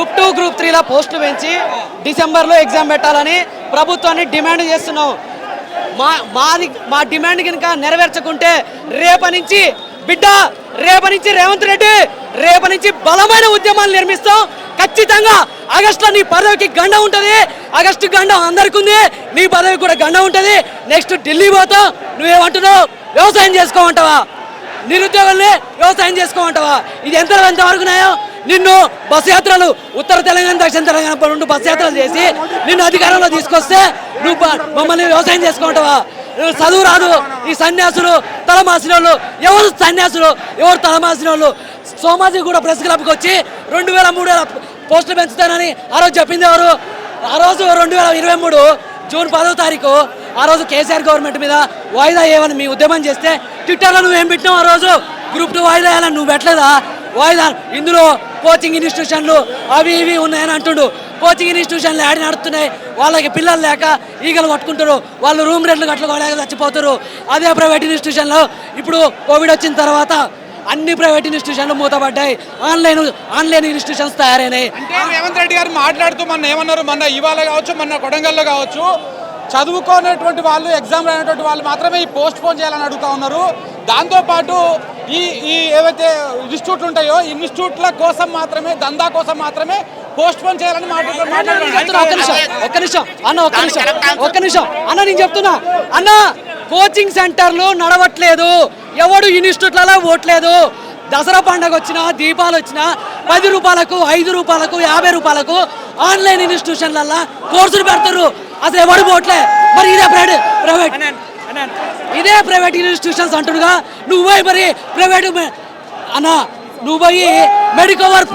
Group two group త్రీలో పోస్టులు పెంచి డిసెంబర్లో ఎగ్జామ్ పెట్టాలని ప్రభుత్వాన్ని డిమాండ్ చేస్తున్నాం మా మాది మా డిమాండ్ కనుక నెరవేర్చకుంటే రేప నుంచి బిడ్డ రేప నుంచి రేవంత్ రెడ్డి రేప నుంచి బలమైన ఉద్యమాలు నిర్మిస్తాం. ఖచ్చితంగా ఆగస్టులో నీ పదవికి గండ ఉంటుంది. ఆగస్టు గండం అందరికి ఉంది నీ పదవి కూడా గండ ఉంటుంది. నెక్స్ట్ ఢిల్లీ పోతాం. నువ్వేమంటున్నావు? వ్యవసాయం చేసుకోమంటావా? నిరుద్యోగుల్ని వ్యవసాయం చేసుకోమంటావా? ఇది ఎంత ఎంతవరకు న్యాయం? నిన్ను బస్ యాత్రలు ఉత్తర తెలంగాణ దక్షిణ తెలంగాణ రెండు బస్ యాత్రలు చేసి నిన్ను అధికారంలో తీసుకొస్తే నువ్వు మమ్మల్ని వ్యవసాయం చేసుకుంటావా? నువ్వు చదువు రాదు. ఈ సన్యాసులు తలమాసిన వాళ్ళు ఎవరు సన్యాసులు? ఎవరు తలమాసిన వాళ్ళు సోమాజీ కూడా ప్రెస్ క్లబ్కి వచ్చి రెండు వేల మూడు వేల పోస్టులు పెంచుతానని ఆ రోజు చెప్పింది ఎవరు? ఆ రోజు రెండు వేల ఇరవై మూడు జూన్ పదో తారీఖు ఆ రోజు కేసీఆర్ గవర్నమెంట్ మీద వాయిదా ఏమని మీ ఉద్యమం చేస్తే ట్విట్టర్లో నువ్వేం పెట్టినావు ఆ రోజు? గ్రూప్ టూ వాయిదా వేయాలని నువ్వు పెట్టలేదా? వాయిదా ఇందులో కోచింగ్ ఇన్స్టిట్యూషన్లు అవి ఇవి ఉన్నాయని అంటుండు. కోచింగ్ ఇన్స్టిట్యూషన్లు యాడ్ నడుతున్నాయి వాళ్ళకి పిల్లలు లేక ఈగలు పట్టుకుంటారు. వాళ్ళు రూమ్ రెంట్లు కట్టుకోలేక చచ్చిపోతారు. అదే ప్రైవేట్ ఇన్స్టిట్యూషన్లో ఇప్పుడు కోవిడ్ వచ్చిన తర్వాత అన్ని ప్రైవేట్ ఇన్స్టిట్యూషన్లు మూతపడ్డాయి. ఆన్లైన్ ఆన్లైన్ ఇన్స్టిట్యూషన్స్ తయారైనాయి. అంటే రేవంత్ రెడ్డి గారు మాట్లాడుతూ మొన్న ఏమన్నారు? మొన్న ఇవాళ కావచ్చు మొన్న కొడంగల్లో కావచ్చు. చదువుకోనటువంటి వాళ్ళు ఎగ్జామ్ రానటువంటి వాళ్ళు మాత్రమే ఈ పోస్ట్ పోన్ చేయాలని అడుగుతా ఉన్నారు. దాంతోపాటు ఈ ఈ ఏవైతే ఇన్స్టిట్యూట్లు ఉంటాయో ఇన్స్టిట్యూట్ల కోసం మాత్రమే దందా కోసం మాత్రమే పోస్ట్ పోన్ చేయాలని మాట్లాడుతున్నారు. ఒక్క నిమిషం ఒక్క నిమిషం అన్న ఒక్క నిమిషం ఒక్క నిమిషం. అన్న నేను చెప్తున్నా. అన్న కోచింగ్ సెంటర్లు నడవట్లేదు. ఎవడు ఇన్స్టిట్యూట్లలో ఓట్లేదు? దసరా పండగ వచ్చినా దీపాలు వచ్చినా పది రూపాయలకు ఐదు రూపాయలకు యాభై రూపాయలకు ఆన్లైన్ ఇన్స్టిట్యూషన్లల్లో కోర్సులు పెడతారు. అసలు ఎవడు పోట్లే మరి ఇదే ప్రైవేట్ ప్రైవేట్. ఇదే ప్రైవేట్ ఇన్స్టిట్యూషన్స్ అంటుడుగా నువ్వు పోయి మరి ప్రైవేట్ అన్న నువ్వు పోయి మెడికవర్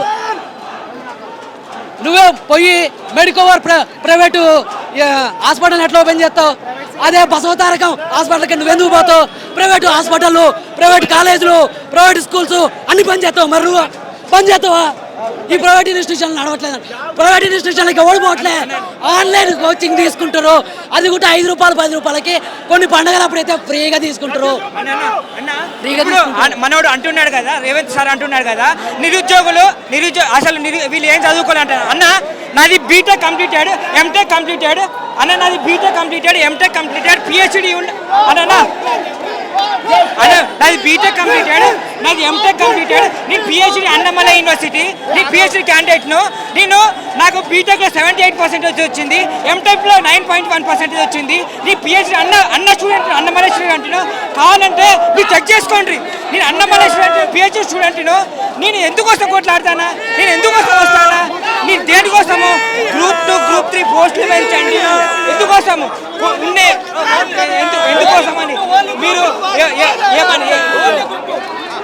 నువ్వే పోయి మెడికోవర్ ప్ర ప్రైవేటు హాస్పిటల్ ఎట్లా ఓపెన్ చేస్తావు? అదే బసవతారకం హాస్పిటల్కి నువ్వెందుకు పోతావు? ప్రైవేటు హాస్పిటల్ ప్రైవేట్ కాలేజీలు ప్రైవేట్ స్కూల్స్ అన్ని పని చేస్తావు మరి నువ్వు? పని చేస్తావా? ఈ ప్రైవేట్ ఇన్స్టిట్యూషన్ నడవట్లేదు. ప్రైవేట్ ఇన్స్టిట్యూషన్లకి ఓడిపోవట్లే ఆన్లైన్ కోచింగ్ తీసుకుంటారు అది కూడా ఐదు రూపాయలు పది రూపాయలకి. కొన్ని పండగలప్పుడు అయితే ఫ్రీగా తీసుకుంటారు మనోడు అంటున్నాడు కదా రేవంత్ సార్ అంటున్నాడు కదా నిరుద్యోగులు నిరుద్యోగ అసలు వీళ్ళు ఏం చదువుకోవాలి అంటారు అన్న నాది బీటెక్ కంప్లీటెడ్ ఎంటెక్ కంప్లీటెడ్ అన్న నాది BTech completed MTech completed PhD అన్న. అన్న నాది బీటెక్ కంప్లీటెడ్ నాది ఎంటెక్ కంప్లీటెడ్ నేను పిహెచ్డి అన్నమల యూనివర్సిటీ నేను పిహెచ్డి క్యాండిడేట్ను నేను నాకు బీటెక్లో సెవెంటీ ఎయిట్ పర్సెంటేజ్ వచ్చింది ఎంటెక్లో నైన్ పాయింట్ వన్ పర్సెంటేజ్ వచ్చింది. నీ పిహెచ్డి అన్న అన్న స్టూడెంట్ అన్నమల స్టూడెంట్ను కావాలంటే మీరు చెక్ చేసుకోండి. నేను అన్నమల స్టూడెంట్ పిహెచ్డి స్టూడెంట్ను నేను ఎందుకోసం కొట్లాడతానా? నేను ఎందుకోసం వస్తానా? నేను దేనికోసము? గ్రూప్ టూ గ్రూప్ త్రీ పోస్టులు పెంచండి ఎందుకోసము?